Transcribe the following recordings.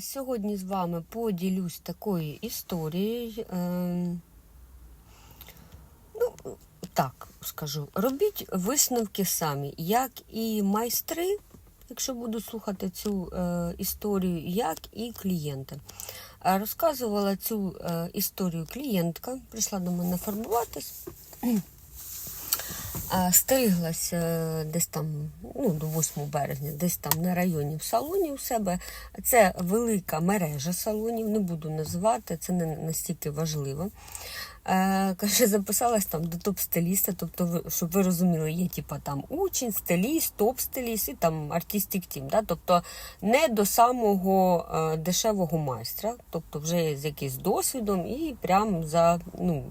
Сьогодні з вами поділюсь такою історією. Е, Ну, так скажу, робіть висновки самі, як і майстри, якщо буду слухати цю е, історію, як і клієнти. Е, Розказувала цю е, історію клієнтка, прийшла до мене фарбуватись. Стриглась е, десь там, ну, до 8 березня, десь там на районі в салоні у себе. Це велика мережа салонів, не буду називати, це не настільки важливо. Е, каже, записалась там до топ-стиліста, тобто, щоб ви розуміли, є типа там учень, стиліст, топ-стиліст і там артистик тім. Да? Тобто не до самого е, дешевого майстра, тобто вже з якимсь досвідом і прям за ну,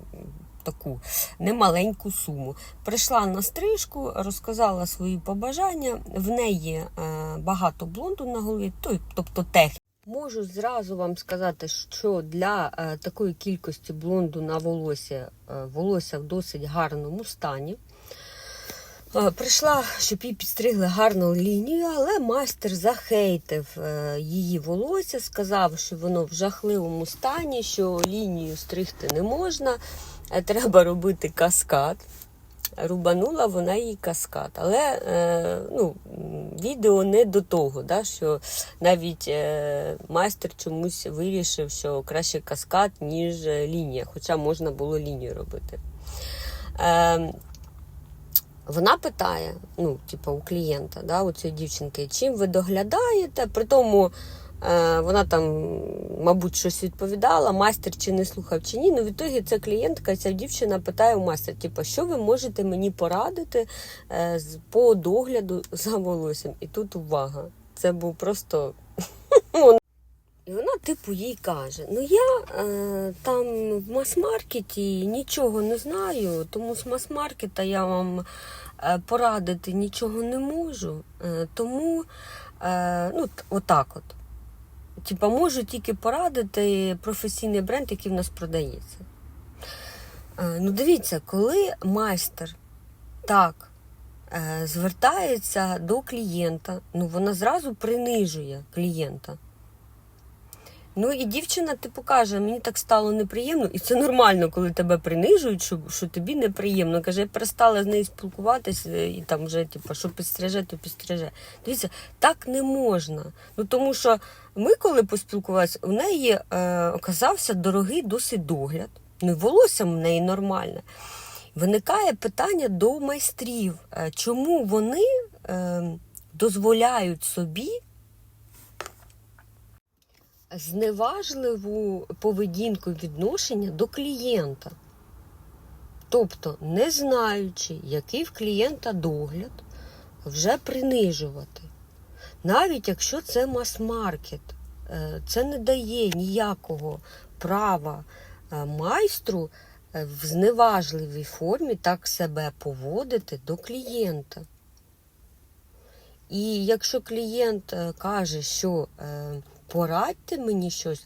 таку немаленьку суму. Прийшла на стрижку, розказала свої побажання. В неї е, багато блонду на голові, тобто техніка. Можу зразу вам сказати, що для е, такої кількості блонду на волосся е, волосся в досить гарному стані. Прийшла, щоб їй підстригли гарну лінію, але майстер захейтив її волосся, сказав, що воно в жахливому стані, що лінію стригти не можна, треба робити каскад. Рубанула вона їй каскад. Але е, ну, відео не до того, да, що навіть е, майстер чомусь вирішив, що краще каскад, ніж е, лінія, хоча можна було лінію робити. Е, вона питає, ну, типу, у клієнта, да, у цієї дівчинки, чим ви доглядаєте? При тому е, вона там, мабуть, щось відповідала, майстер чи не слухав, чи ні. Ну, в ітогі ця клієнтка, ця дівчина питає у майстра, типу, що ви можете мені порадити е, по догляду за волоссям? І тут увага. Це був просто. І вона, типу, їй каже: Ну я е, там в мас-маркеті нічого не знаю, тому з мас-маркета я вам е, порадити нічого не можу. Е, тому е, ну, отак от. Типа, можу тільки порадити професійний бренд, який в нас продається. Е, ну, дивіться, коли майстер так е, звертається до клієнта, ну вона зразу принижує клієнта. Ну і дівчина типу каже, мені так стало неприємно, і це нормально, коли тебе принижують, що, що тобі неприємно. Каже, я перестала з нею спілкуватися і там вже, типу, що підстриже, то підстриже. Дивіться, так не можна. Ну тому що ми, коли поспілкувалися, у неї е, оказався дорогий досить догляд. Ну волосся в неї нормальне. Виникає питання до майстрів, е, чому вони е, дозволяють собі зневажливу поведінку відношення до клієнта. Тобто, не знаючи, який в клієнта догляд, вже принижувати. Навіть якщо це мас-маркет, е, це не дає ніякого права е, майстру е, в зневажливій формі так себе поводити до клієнта. І якщо клієнт каже, що порадьте мені щось,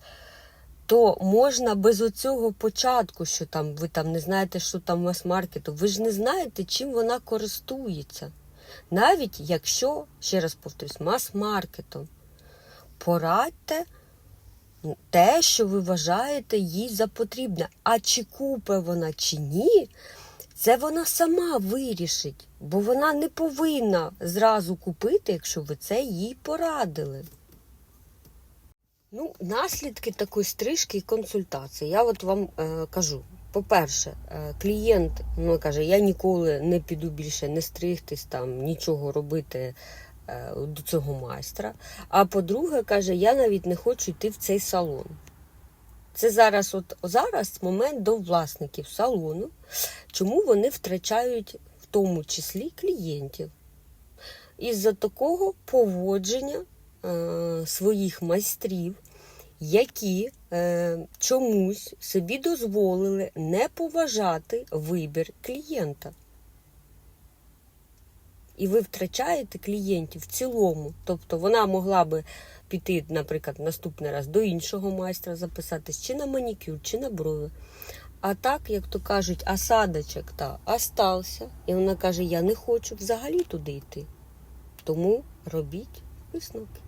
то можна без оцього початку, що там ви там не знаєте, що там мас-маркету, ви ж не знаєте, чим вона користується. Навіть якщо, ще раз повторюсь, мас-маркетом, порадьте те, що ви вважаєте їй за потрібне. А чи купе вона чи ні, це вона сама вирішить, бо вона не повинна зразу купити, якщо ви це їй порадили. Ну, наслідки такої стрижки і консультації. Я от вам е, кажу. По-перше, е, клієнт ну, каже, я ніколи не піду більше не стригтись, там, нічого робити е, до цього майстра. А по-друге, каже, я навіть не хочу йти в цей салон. Це зараз, от зараз момент до власників салону, чому вони втрачають в тому числі клієнтів. Із-за такого поводження е, своїх майстрів, які е, чомусь собі дозволили не поважати вибір клієнта. І ви втрачаєте клієнтів в цілому. Тобто вона могла би піти, наприклад, наступний раз до іншого майстра записатись, чи на манікюр, чи на брови. А так, як то кажуть, осадочок та остався. І вона каже: Я не хочу взагалі туди йти. Тому робіть висновки.